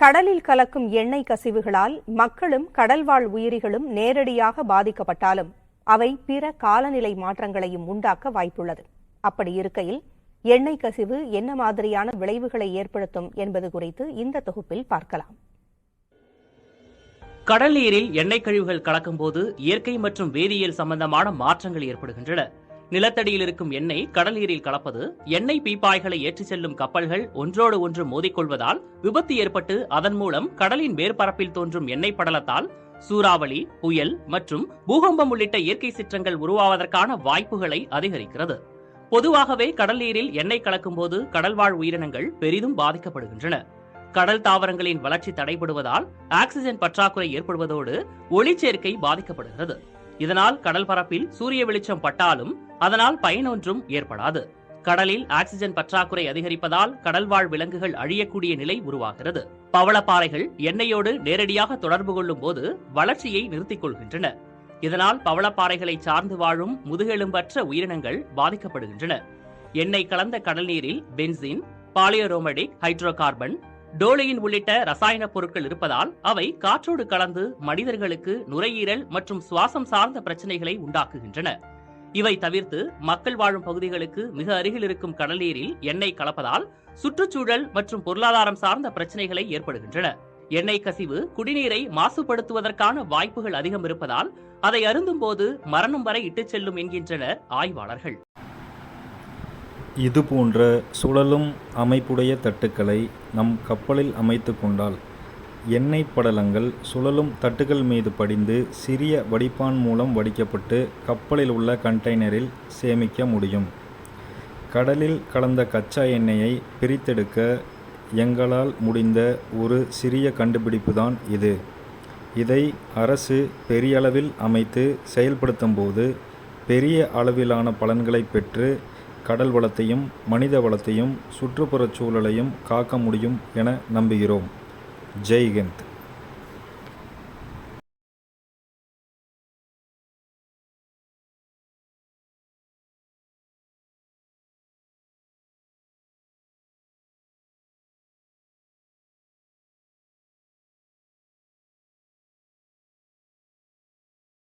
கடலில் கலக்கும் எண்ணெய் கசிவுகளால் மக்களும் கடல்வாழ் உயிரிகளும் நேரடியாக பாதிக்கப்பட்டாலும் அவை பிற காலநிலை மாற்றங்களையும் உண்டாக்க வாய்ப்புள்ளது. அப்படி இருக்கையில் எண்ணெய் கசிவு என்ன மாதிரியான விளைவுகளை ஏற்படுத்தும் என்பது குறித்து இந்த தொகுப்பில் பார்க்கலாம். கடல் நீரில் எண்ணெய் கழிவுகள் கலக்கும்போது இயற்கை மற்றும் வேதியியல் சம்பந்தமான மாற்றங்கள் ஏற்படுகின்றன. நிலத்தடியில் இருக்கும் எண்ணெய் கடல் நீரில் கலப்பது எண்ணெய் பீப்பாய்களை ஏற்றிச் செல்லும் கப்பல்கள் ஒன்றோடு ஒன்று மோதிக்கொள்வதால் விபத்து ஏற்பட்டு அதன் மூலம் கடலின் மேற்பரப்பில் தோன்றும் எண்ணெய் படலத்தால் சூறாவளி புயல் மற்றும் பூகம்பம் உள்ளிட்ட இயற்கை சிற்றங்கள் உருவாவதற்கான வாய்ப்புகளை அதிகரிக்கிறது. பொதுவாகவே கடல் நீரில் எண்ணெய் கலக்கும்போது கடல்வாழ் உயிரினங்கள் பெரிதும் பாதிக்கப்படுகின்றன. கடல் தாவரங்களின் வளர்ச்சி தடைபடுவதால் ஆக்சிஜன் பற்றாக்குறை ஏற்படுவதோடு ஒளிச்சேர்க்கை பாதிக்கப்படுகிறது. இதனால் கடல் பரப்பில் சூரிய வெளிச்சம் பட்டாலும் அதனால் பயனொன்றும் ஏற்படாது. கடலில் ஆக்சிஜன் பற்றாக்குறை அதிகரிப்பதால் கடல்வாழ் விலங்குகள் அழியக்கூடிய நிலை உருவாகிறது. பவளப்பாறைகள் எண்ணெயோடு நேரடியாக தொடர்பு கொள்ளும் போது வளர்ச்சியை நிறுத்திக் கொள்கின்றன. இதனால் பவளப்பாறைகளை சார்ந்து வாழும் முதுகெலும்பற்ற உயிரினங்கள் பாதிக்கப்படுகின்றன. எண்ணெய் கலந்த கடல் நீரில் பென்சின் பாலியரோமடிக் ஹைட்ரோகார்பன் டோலியின் உள்ளிட்ட ரசாயன பொருட்கள் இருப்பதால் அவை காற்றோடு கலந்து மனிதர்களுக்கு நுரையீரல் மற்றும் சுவாசம் சார்ந்த பிரச்சனைகளை உண்டாக்குகின்றன. இவை தவிர்த்து மக்கள் வாழும் பகுதிகளுக்கு மிக அருகில் இருக்கும் கடல் நீரில் எண்ணெய் கலப்பதால் சுற்றுச்சூழல் மற்றும் பொருளாதாரம் சார்ந்த பிரச்சனைகளை ஏற்படுகின்றன. எண்ணெய் கசிவு குடிநீரை மாசுபடுத்துவதற்கான வாய்ப்புகள் அதிகம் இருப்பதால் அதை அருந்தும் போது மரணம் வரை இட்டுச் செல்லும் என்கின்றனர் ஆய்வாளர்கள். இதுபோன்ற சுழலும் அமைப்புடைய தட்டுக்களை நம் கப்பலில் அமைத்து கொண்டால் எண்ணெய் படலங்கள் சுழலும் தட்டுகள் மீது படிந்து சிறிய வடிப்பான் மூலம் வடிக்கப்பட்டு கப்பலில் உள்ள கண்டெய்னரில் சேமிக்க முடியும். கடலில் கலந்த கச்சா எண்ணெயை பிரித்தெடுக்க எங்களால் முடிந்த ஒரு சிறிய கண்டுபிடிப்பு தான் இது. இதை அரசு பெரிய அளவில் அமைத்து செயல்படுத்தும்போது பெரிய அளவிலான பலன்களை பெற்று கடல் வளத்தையும் மனித வளத்தையும் சுற்றுப்புறச் சூழலையும் காக்க முடியும் என நம்புகிறோம். ஜெய்ஹிந்த்.